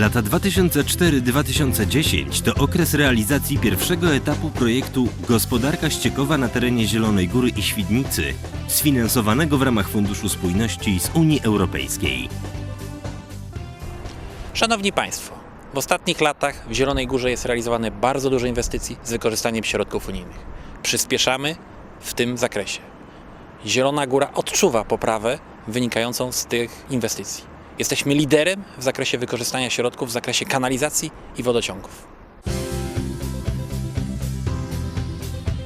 Lata 2004-2010 to okres realizacji pierwszego etapu projektu Gospodarka ściekowa na terenie Zielonej Góry i Świdnicy, sfinansowanego w ramach Funduszu Spójności z Unii Europejskiej. Szanowni Państwo, w ostatnich latach w Zielonej Górze jest realizowane bardzo dużo inwestycji z wykorzystaniem środków unijnych. Przyspieszamy w tym zakresie. Zielona Góra odczuwa poprawę wynikającą z tych inwestycji. Jesteśmy liderem w zakresie wykorzystania środków w zakresie kanalizacji i wodociągów.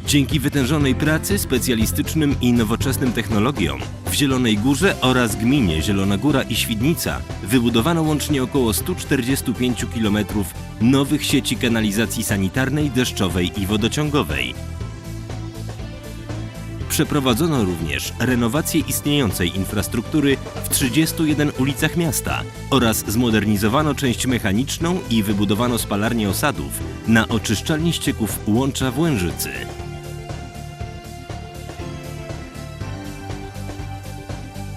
Dzięki wytężonej pracy, specjalistycznym i nowoczesnym technologiom w Zielonej Górze oraz gminie Zielona Góra i Świdnica wybudowano łącznie około 145 km nowych sieci kanalizacji sanitarnej, deszczowej i wodociągowej. Przeprowadzono również renowację istniejącej infrastruktury w 31 ulicach miasta oraz zmodernizowano część mechaniczną i wybudowano spalarnię osadów na oczyszczalni ścieków Łącza w Łężycy.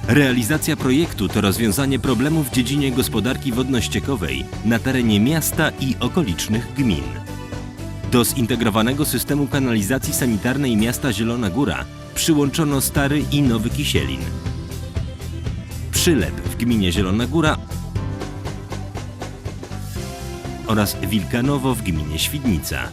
Realizacja projektu to rozwiązanie problemu w dziedzinie gospodarki wodno-ściekowej na terenie miasta i okolicznych gmin. Do zintegrowanego systemu kanalizacji sanitarnej miasta Zielona Góra przyłączono stary i nowy Kisielin. Przylep w gminie Zielona Góra oraz Wilkanowo w gminie Świdnica.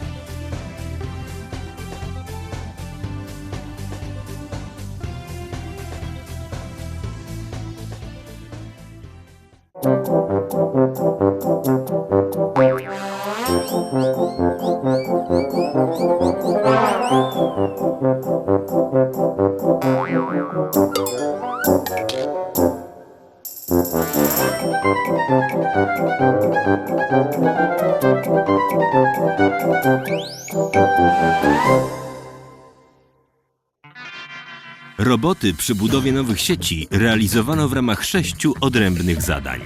Roboty przy budowie nowych sieci realizowano w ramach sześciu odrębnych zadań.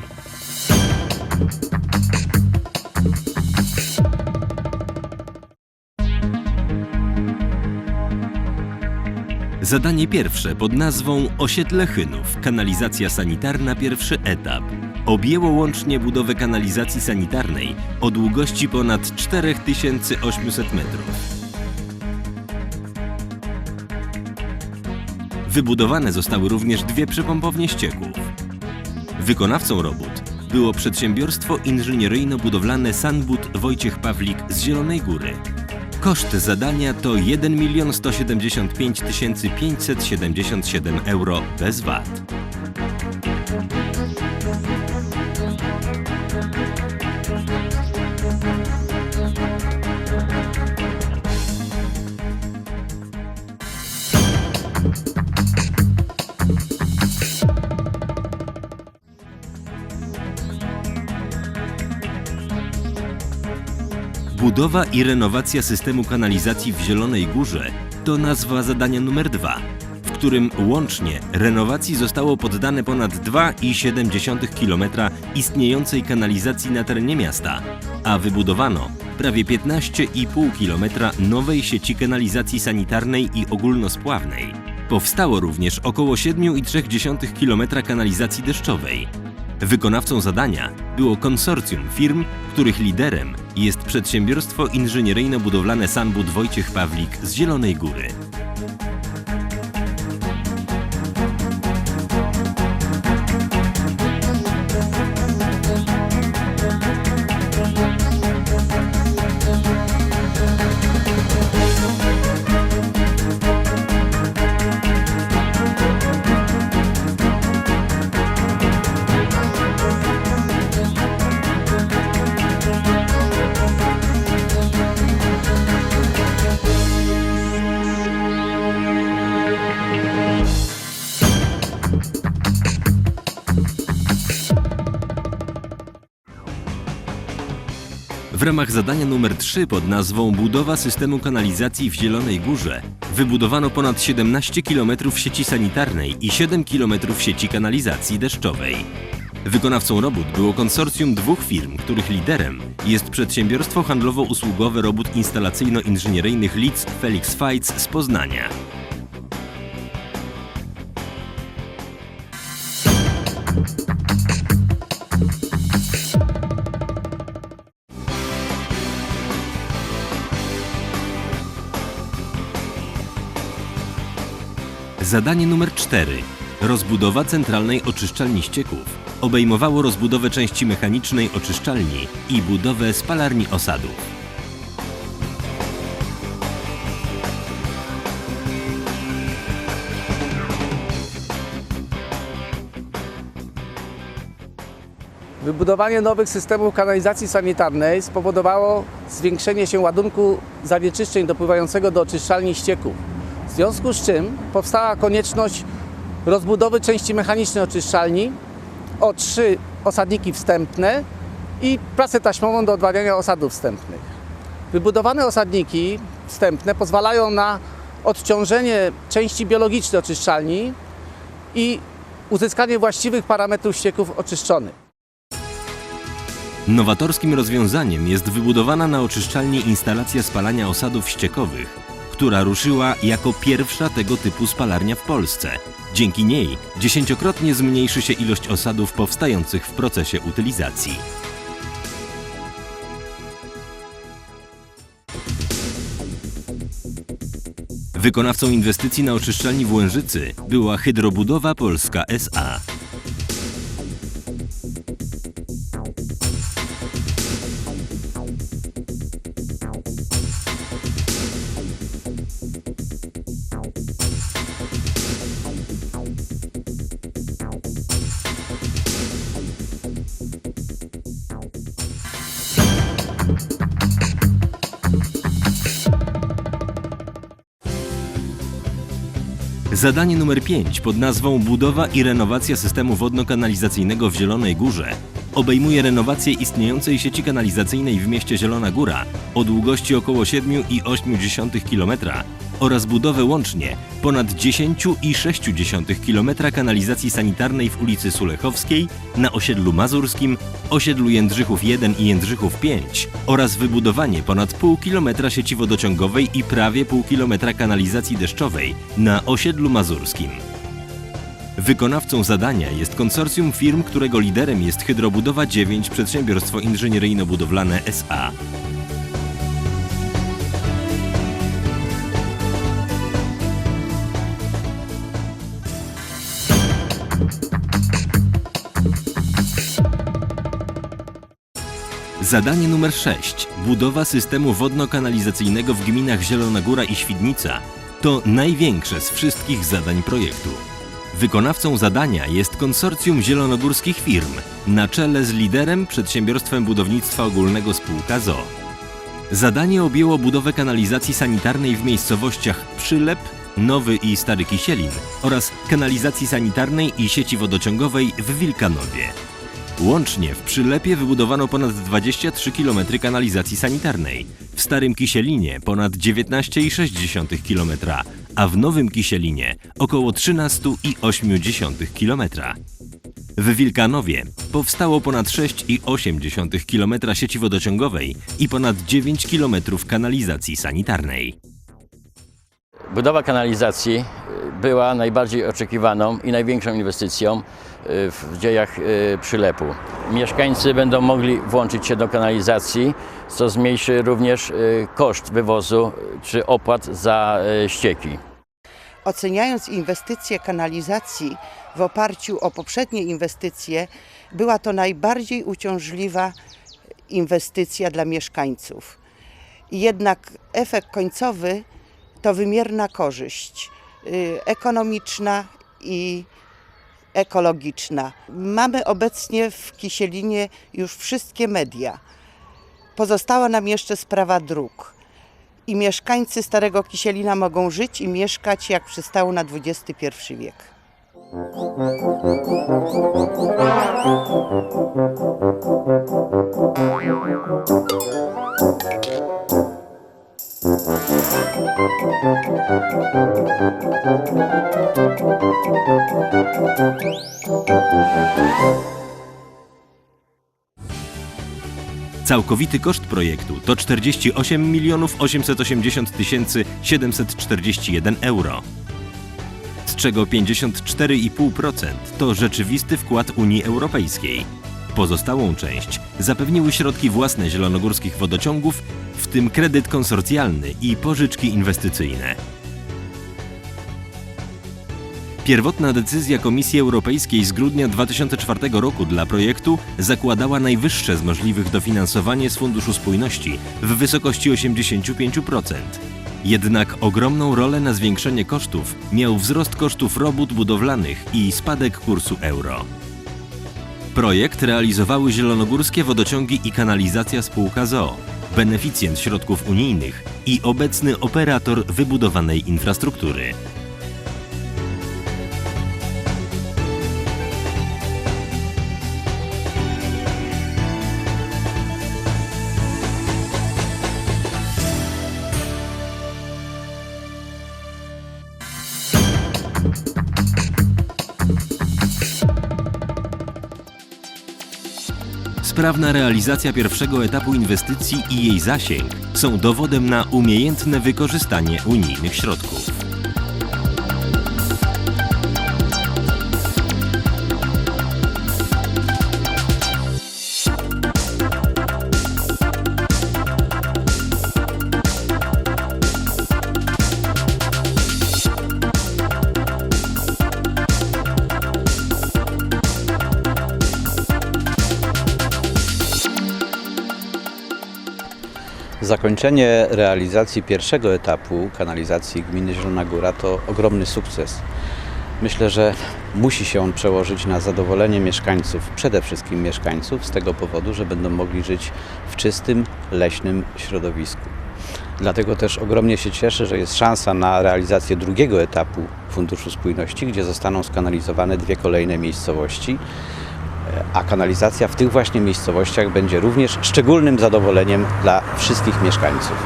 Zadanie pierwsze pod nazwą Osiedle Chynów, kanalizacja sanitarna pierwszy etap. Objęło łącznie budowę kanalizacji sanitarnej o długości ponad 4800 metrów. Wybudowane zostały również dwie przypompownie ścieków. Wykonawcą robót było przedsiębiorstwo inżynieryjno-budowlane Sanbud Wojciech Pawlik z Zielonej Góry. Koszt zadania to 1 175 577 euro bez VAT. Budowa i renowacja systemu kanalizacji w Zielonej Górze to nazwa zadania numer dwa, w którym łącznie renowacji zostało poddane ponad 2,7 km istniejącej kanalizacji na terenie miasta, a wybudowano prawie 15,5 km nowej sieci kanalizacji sanitarnej i ogólnospławnej. Powstało również około 7,3 km kanalizacji deszczowej, Wykonawcą zadania było konsorcjum firm, których liderem jest przedsiębiorstwo inżynieryjno-budowlane Sanbud Wojciech Pawlik z Zielonej Góry. W ramach zadania numer 3 pod nazwą Budowa systemu kanalizacji w Zielonej Górze wybudowano ponad 17 km sieci sanitarnej i 7 km sieci kanalizacji deszczowej. Wykonawcą robót było konsorcjum dwóch firm, których liderem jest przedsiębiorstwo handlowo-usługowe robót instalacyjno-inżynieryjnych Litz Felix Feitz z Poznania. Zadanie numer 4. Rozbudowa centralnej oczyszczalni ścieków obejmowało rozbudowę części mechanicznej oczyszczalni i budowę spalarni osadów. Wybudowanie nowych systemów kanalizacji sanitarnej spowodowało zwiększenie się ładunku zanieczyszczeń dopływającego do oczyszczalni ścieków. W związku z czym powstała konieczność rozbudowy części mechanicznej oczyszczalni o trzy osadniki wstępne i pracę taśmową do odwadniania osadów wstępnych. Wybudowane osadniki wstępne pozwalają na odciążenie części biologicznej oczyszczalni i uzyskanie właściwych parametrów ścieków oczyszczonych. Nowatorskim rozwiązaniem jest wybudowana na oczyszczalni instalacja spalania osadów ściekowych, która ruszyła jako pierwsza tego typu spalarnia w Polsce. Dzięki niej dziesięciokrotnie zmniejszy się ilość osadów powstających w procesie utylizacji. Wykonawcą inwestycji na oczyszczalni w Łężycy była Hydrobudowa Polska SA. Zadanie numer 5 pod nazwą Budowa i renowacja systemu wodno-kanalizacyjnego w Zielonej Górze. Obejmuje renowację istniejącej sieci kanalizacyjnej w mieście Zielona Góra o długości około 7,8 km oraz budowę łącznie ponad 10,6 km kanalizacji sanitarnej w ulicy Sulechowskiej, na osiedlu Mazurskim, osiedlu Jędrzychów 1 i Jędrzychów 5 oraz wybudowanie ponad pół kilometra sieci wodociągowej i prawie pół kilometra kanalizacji deszczowej na osiedlu Mazurskim. Wykonawcą zadania jest konsorcjum firm, którego liderem jest Hydrobudowa 9 Przedsiębiorstwo Inżynieryjno-Budowlane SA. Zadanie numer 6. Budowa systemu wodno-kanalizacyjnego w gminach Zielona Góra i Świdnica to największe z wszystkich zadań projektu. Wykonawcą zadania jest konsorcjum zielonogórskich firm, na czele z liderem przedsiębiorstwem budownictwa ogólnego spółka ZO. Zadanie objęło budowę kanalizacji sanitarnej w miejscowościach Przylep, Nowy i Stary Kisielin oraz kanalizacji sanitarnej i sieci wodociągowej w Wilkanowie. Łącznie w Przylepie wybudowano ponad 23 km kanalizacji sanitarnej, w Starym Kisielinie ponad 19,6 km, a w Nowym Kisielinie około 13,8 km. W Wilkanowie powstało ponad 6,8 km sieci wodociągowej i ponad 9 km kanalizacji sanitarnej. Budowa kanalizacji była najbardziej oczekiwaną i największą inwestycją y, w dziejach y, przylepu. Mieszkańcy będą mogli włączyć się do kanalizacji, co zmniejszy również y, koszt wywozu czy opłat za ścieki. Oceniając inwestycje kanalizacji w oparciu o poprzednie inwestycje, była to najbardziej uciążliwa inwestycja dla mieszkańców. Jednak efekt końcowy to wymierna korzyść ekonomiczna i ekologiczna. Mamy obecnie w Kisielinie już wszystkie media. Pozostała nam jeszcze sprawa dróg. I mieszkańcy Starego Kisielina mogą żyć i mieszkać jak przystało na XXI wiek. Całkowity koszt projektu to 48 milionów 880 tysięcy 741 euro, z czego 54,5% to rzeczywisty wkład Unii Europejskiej. Pozostałą część zapewniły środki własne zielonogórskich wodociągów, w tym kredyt konsorcjalny i pożyczki inwestycyjne. Pierwotna decyzja Komisji Europejskiej z grudnia 2004 roku dla projektu zakładała najwyższe z możliwych dofinansowanie z Funduszu Spójności w wysokości 85%. Jednak ogromną rolę na zwiększenie kosztów miał wzrost kosztów robót budowlanych i spadek kursu euro. Projekt realizowały Zielonogórskie Wodociągi i Kanalizacja Spółka ZOO, beneficjent środków unijnych i obecny operator wybudowanej infrastruktury. Sprawna realizacja pierwszego etapu inwestycji i jej zasięg są dowodem na umiejętne wykorzystanie unijnych środków. Zakończenie realizacji pierwszego etapu kanalizacji gminy Zielona Góra to ogromny sukces. Myślę, że musi się on przełożyć na zadowolenie mieszkańców, przede wszystkim mieszkańców, z tego powodu, że będą mogli żyć w czystym, leśnym środowisku. Dlatego też ogromnie się cieszę, że jest szansa na realizację drugiego etapu Funduszu Spójności, gdzie zostaną skanalizowane dwie kolejne miejscowości a kanalizacja w tych właśnie miejscowościach będzie również szczególnym zadowoleniem dla wszystkich mieszkańców.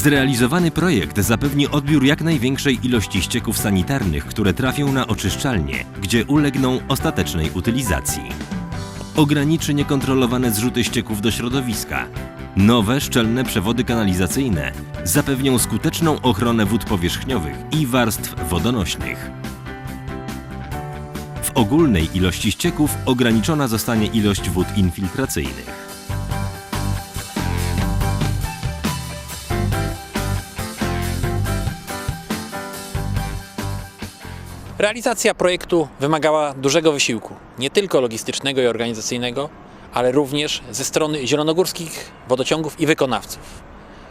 Zrealizowany projekt zapewni odbiór jak największej ilości ścieków sanitarnych, które trafią na oczyszczalnie, gdzie ulegną ostatecznej utylizacji. Ograniczy niekontrolowane zrzuty ścieków do środowiska. Nowe, szczelne przewody kanalizacyjne zapewnią skuteczną ochronę wód powierzchniowych i warstw wodonośnych. W ogólnej ilości ścieków ograniczona zostanie ilość wód infiltracyjnych. Realizacja projektu wymagała dużego wysiłku, nie tylko logistycznego i organizacyjnego, ale również ze strony zielonogórskich wodociągów i wykonawców.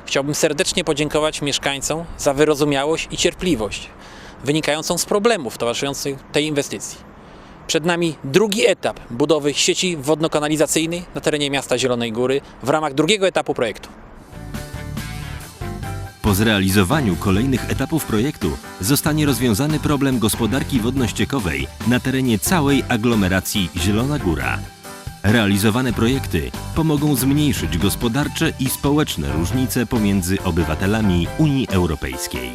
Chciałbym serdecznie podziękować mieszkańcom za wyrozumiałość i cierpliwość wynikającą z problemów towarzyszących tej inwestycji. Przed nami drugi etap budowy sieci wodno-kanalizacyjnej na terenie miasta Zielonej Góry w ramach drugiego etapu projektu. Po zrealizowaniu kolejnych etapów projektu zostanie rozwiązany problem gospodarki wodno-ściekowej na terenie całej aglomeracji Zielona Góra. Realizowane projekty pomogą zmniejszyć gospodarcze i społeczne różnice pomiędzy obywatelami Unii Europejskiej.